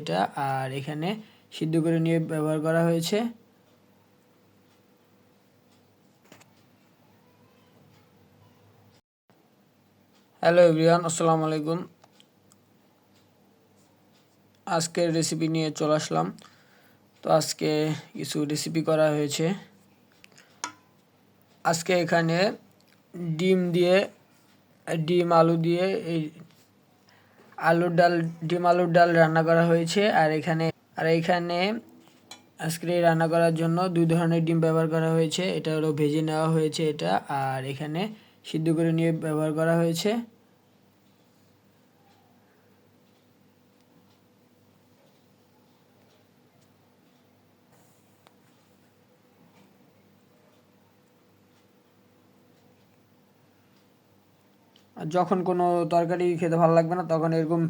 এটা আর এখানে সিদ্ধ করে নিয়ে ব্যবহার করা হয়েছে। হ্যালো এভরিওয়ান, আসসালামু আলাইকুম। আজকের রেসিপি নিয়ে চলে আসলাম। তো আজকে কিছু রেসিপি করা হয়েছে। আজকে এখানে ডিম দিয়ে, ডিম আলু দিয়ে এই আলুর ডাল, ডিম আলুর ডাল রান্না করা হয়েছে। আর এখানে আর এখানে আজকে রান্না করার জন্য দুই ধরনের ডিম ব্যবহার করা হয়েছে। এটা হলো ভেজে নেওয়া হয়েছে এটা, আর এখানে সিদ্ধ করে নিয়ে ব্যবহার করা হয়েছে। যখন কোনো তরকারি খেতে ভালো লাগবে না, তখন এরকম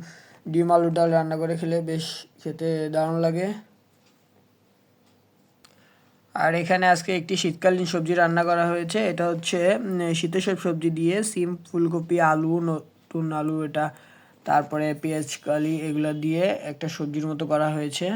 ডিম আলুর ডাল রান্না করে খেলে বেশ খেতে দারুণ লাগে। আর এখানে আজকে একটি শীতকালীন সবজি রান্না করা হয়েছে, এটা হচ্ছে শীতের সব সবজি দিয়ে সিম, ফুলকপি, আলু, নতুন আলু, এটা, তারপরে পেঁয়াজ, কালি, এগুলো দিয়ে একটা সবজির মতো করা হয়েছে।